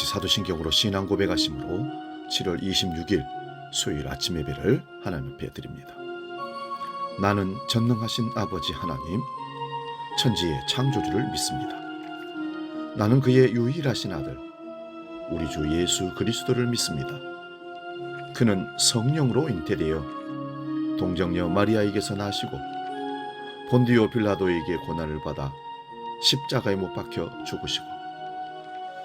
같이 사도신경으로 신앙 고백하심으로 7월 26일 수요일 아침 예배를 하나님 앞에 드립니다. 나는 전능하신 아버지 하나님, 천지의 창조주를 믿습니다. 나는 그의 유일하신 아들, 우리 주 예수 그리스도를 믿습니다. 그는 성령으로 잉태되어 동정녀 마리아에게서 나시고 본디오 빌라도에게 고난을 받아 십자가에 못 박혀 죽으시고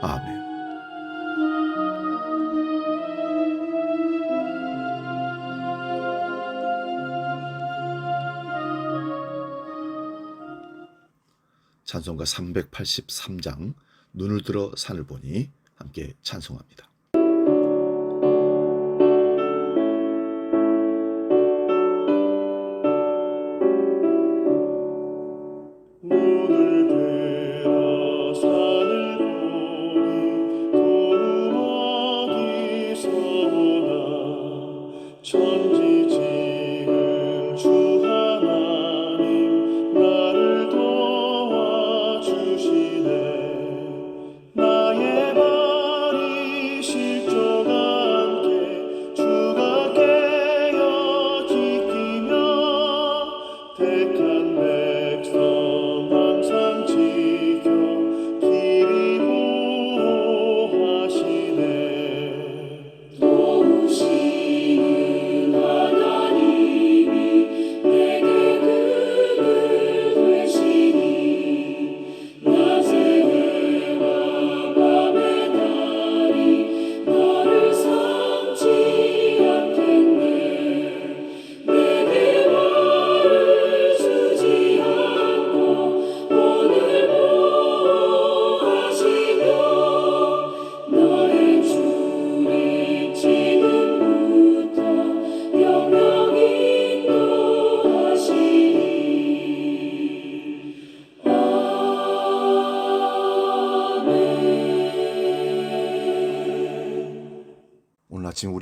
아멘. 찬송가 383장 눈을 들어 산을 보니 함께 찬송합니다.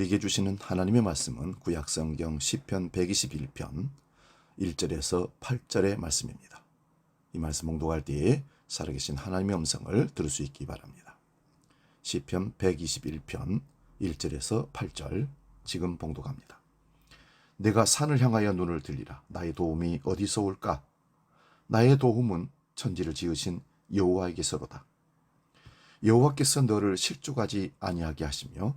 우리에게 주시는 하나님의 말씀은 구약성경 시편 121편 1절에서 8절의 말씀입니다. 이 말씀 봉독할 때에 살아계신 하나님의 음성을 들을 수 있기 바랍니다. 시편 121편 1절에서 8절 지금 봉독합니다. 내가 산을 향하여 눈을 들리라 나의 도움이 어디서 올까 나의 도움은 천지를 지으신 여호와에게서로다. 여호와께서 너를 실족하지 아니하게 하시며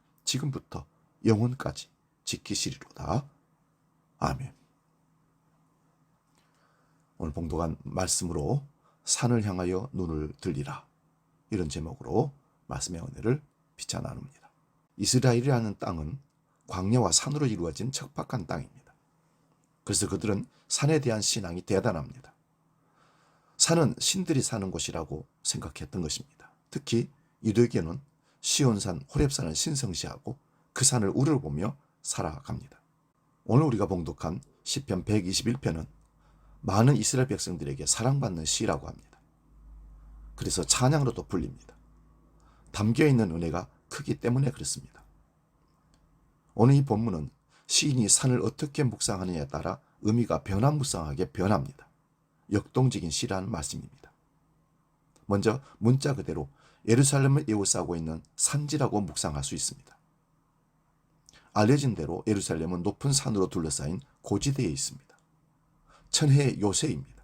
지금부터 영혼까지 지키시리로다. 아멘. 오늘 봉독한 말씀으로 산을 향하여 눈을 들리라. 이런 제목으로 말씀의 은혜를 비춰 나눕니다. 이스라엘이라는 땅은 광야와 산으로 이루어진 척박한 땅입니다. 그래서 그들은 산에 대한 신앙이 대단합니다. 산은 신들이 사는 곳이라고 생각했던 것입니다. 특히 유대교는 시온산, 호렙산을 신성시하고 그 산을 우러보며 살아갑니다. 오늘 우리가 봉독한 시편 121편은 많은 이스라엘 백성들에게 사랑받는 시라고 합니다. 그래서 찬양으로도 불립니다. 담겨 있는 은혜가 크기 때문에 그렇습니다. 오늘 이 본문은 시인이 산을 어떻게 묵상하느냐에 따라 의미가 변화무쌍하게 변합니다. 역동적인 시라는 말씀입니다. 먼저 문자 그대로 예루살렘을 에워싸고 있는 산지라고 묵상할 수 있습니다. 알려진 대로 예루살렘은 높은 산으로 둘러싸인 고지대에 있습니다. 천혜의 요새입니다.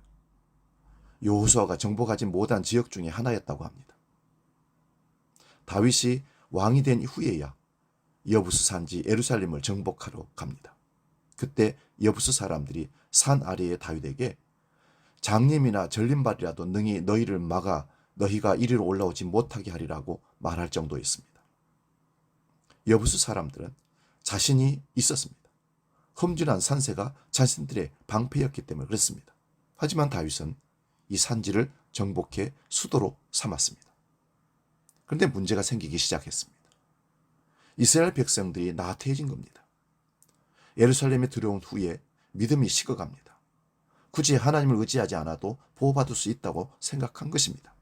여호수아가 정복하지 못한 지역 중에 하나였다고 합니다. 다윗이 왕이 된 후에야 여부수 산지 예루살렘을 정복하러 갑니다. 그때 여부수 사람들이 산 아래의 다윗에게 장님이나 전림발이라도 능히 너희를 막아 너희가 이리로 올라오지 못하게 하리라고 말할 정도였습니다. 여부수 사람들은 자신이 있었습니다. 험준한 산세가 자신들의 방패였기 때문에 그렇습니다. 하지만 다윗은 이 산지를 정복해 수도로 삼았습니다. 그런데 문제가 생기기 시작했습니다. 이스라엘 백성들이 나태해진 겁니다. 예루살렘에 들어온 후에 믿음이 식어갑니다. 굳이 하나님을 의지하지 않아도 보호받을 수 있다고 생각한 것입니다.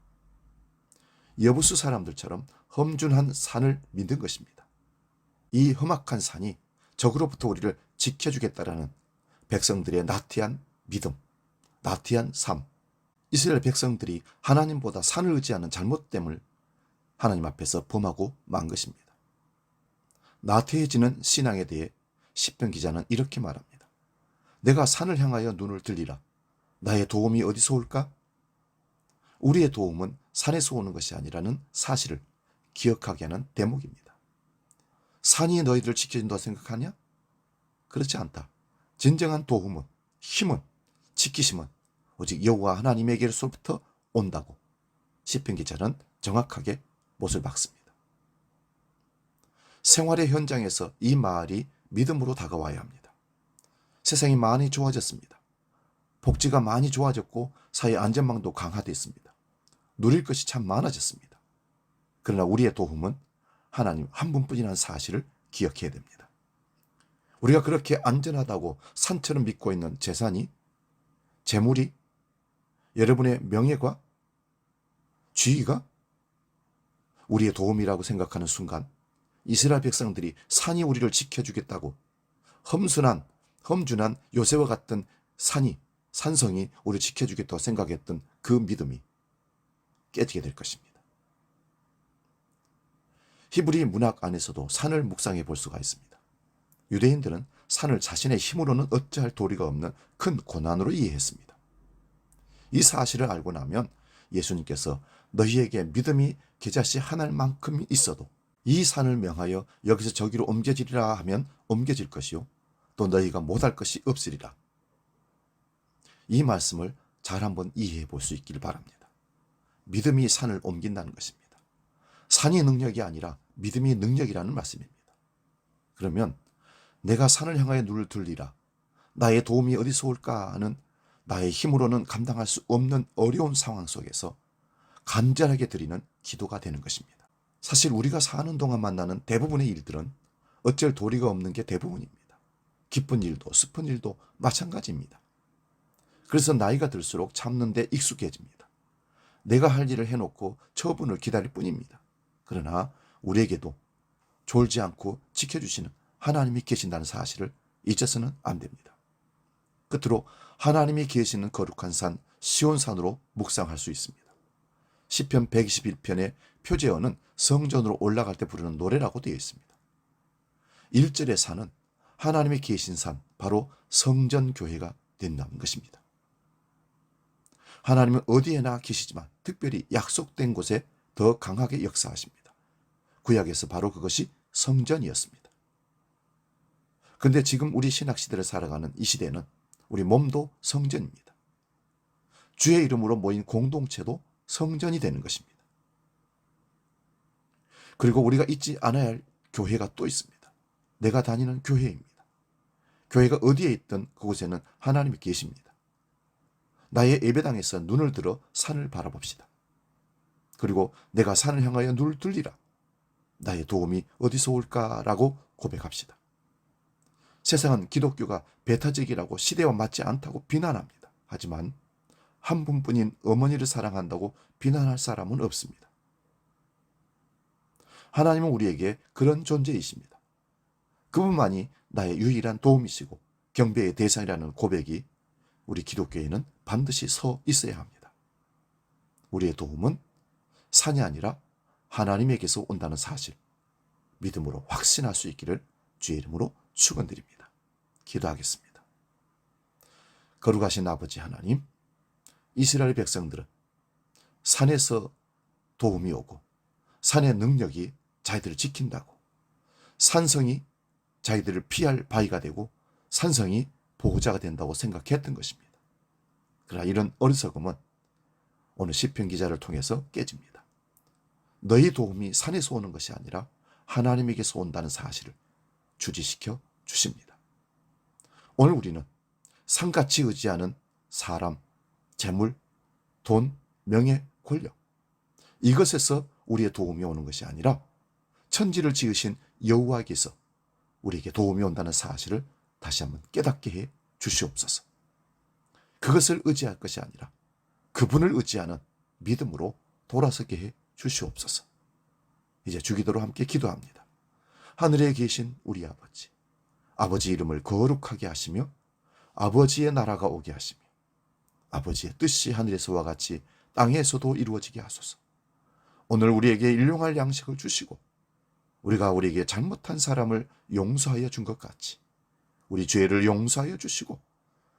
여부수 사람들처럼 험준한 산을 믿은 것입니다. 이 험악한 산이 적으로부터 우리를 지켜주겠다라는 백성들의 나태한 믿음, 나태한 삶. 이스라엘 백성들이 하나님보다 산을 의지하는 잘못됨을 하나님 앞에서 범하고 만 것입니다. 나태해지는 신앙에 대해 시편 기자는 이렇게 말합니다. 내가 산을 향하여 눈을 들리라. 나의 도움이 어디서 올까? 우리의 도움은 산에서 오는 것이 아니라는 사실을 기억하게 하는 대목입니다. 산이 너희들을 지켜준다고 생각하냐? 그렇지 않다. 진정한 도움은 힘은 지키심은 오직 여호와 하나님에게로부터 온다고 시편 기자는 정확하게 못을 박습니다. 생활의 현장에서 이 말이 믿음으로 다가와야 합니다. 세상이 많이 좋아졌습니다. 복지가 많이 좋아졌고 사회 안전망도 강화됐습니다. 누릴 것이 참 많아졌습니다. 그러나 우리의 도움은 하나님 한 분뿐이라는 사실을 기억해야 됩니다. 우리가 그렇게 안전하다고 산처럼 믿고 있는 재산이 재물이 여러분의 명예가 지위가 우리의 도움이라고 생각하는 순간 이스라엘 백성들이 산이 우리를 지켜주겠다고 험순한 험준한 요새와 같은 산이 산성이 우리를 지켜주겠다고 생각했던 그 믿음이 깨지게 될 것입니다. 히브리 문학 안에서도 산을 묵상해 볼 수가 있습니다. 유대인들은 산을 자신의 힘으로는 어찌할 도리가 없는 큰 고난으로 이해했습니다. 이 사실을 알고 나면 예수님께서 너희에게 믿음이 계자씨 하나만큼 있어도 이 산을 명하여 여기서 저기로 옮겨지리라 하면 옮겨질 것이요 또 너희가 못할 것이 없으리라. 이 말씀을 잘 한번 이해해 볼 수 있기를 바랍니다. 믿음이 산을 옮긴다는 것입니다. 산이 능력이 아니라 믿음이 능력이라는 말씀입니다. 그러면 내가 산을 향하여 눈을 들리라. 나의 도움이 어디서 올까 하는 나의 힘으로는 감당할 수 없는 어려운 상황 속에서 간절하게 드리는 기도가 되는 것입니다. 사실 우리가 사는 동안 만나는 대부분의 일들은 어쩔 도리가 없는 게 대부분입니다. 기쁜 일도 슬픈 일도 마찬가지입니다. 그래서 나이가 들수록 참는데 익숙해집니다. 내가 할 일을 해놓고 처분을 기다릴 뿐입니다. 그러나 우리에게도 졸지 않고 지켜주시는 하나님이 계신다는 사실을 잊어서는 안 됩니다. 끝으로 하나님이 계시는 거룩한 산 시온산으로 묵상할 수 있습니다. 시편 121편의 표제어는 성전으로 올라갈 때 부르는 노래라고 되어 있습니다. 1절의 산은 하나님이 계신 산, 바로 성전 교회가 된다는 것입니다. 하나님은 어디에나 계시지만 특별히 약속된 곳에 더 강하게 역사하십니다. 구약에서 바로 그것이 성전이었습니다. 근데 지금 우리 신학 시대를 살아가는 이 시대는 우리 몸도 성전입니다. 주의 이름으로 모인 공동체도 성전이 되는 것입니다. 그리고 우리가 잊지 않아야 할 교회가 또 있습니다. 내가 다니는 교회입니다. 교회가 어디에 있든 그곳에는 하나님이 계십니다. 나의 예배당에서 눈을 들어 산을 바라봅시다. 그리고 내가 산을 향하여 눈을 들리라. 나의 도움이 어디서 올까라고 고백합시다. 세상은 기독교가 배타적이라고 시대와 맞지 않다고 비난합니다. 하지만 한 분뿐인 어머니를 사랑한다고 비난할 사람은 없습니다. 하나님은 우리에게 그런 존재이십니다. 그분만이 나의 유일한 도움이시고 경배의 대상이라는 고백이 우리 기독교에는 반드시 서 있어야 합니다. 우리의 도움은 산이 아니라 하나님에게서 온다는 사실, 믿음으로 확신할 수 있기를 주의 이름으로 축원드립니다. 기도하겠습니다. 거룩하신 아버지 하나님, 이스라엘 백성들은 산에서 도움이 오고 산의 능력이 자기들을 지킨다고 산성이 자기들을 피할 바위가 되고 산성이 보호자가 된다고 생각했던 것입니다. 그러나 이런 어리석음은 오늘 시편 기자를 통해서 깨집니다. 너희 도움이 산에서 오는 것이 아니라 하나님에게서 온다는 사실을 주지시켜 주십니다. 오늘 우리는 산같이 의지하는 사람, 재물, 돈, 명예, 권력 이것에서 우리의 도움이 오는 것이 아니라 천지를 지으신 여호와께서 우리에게 도움이 온다는 사실을 다시 한번 깨닫게 해 주시옵소서. 그것을 의지할 것이 아니라 그분을 의지하는 믿음으로 돌아서게 해 주시옵소서. 이제 주기도로 함께 기도합니다. 하늘에 계신 우리 아버지, 아버지 이름을 거룩하게 하시며 아버지의 나라가 오게 하시며 아버지의 뜻이 하늘에서와 같이 땅에서도 이루어지게 하소서. 오늘 우리에게 일용할 양식을 주시고 우리가 우리에게 잘못한 사람을 용서하여 준 것 같이 우리 죄를 용서하여 주시고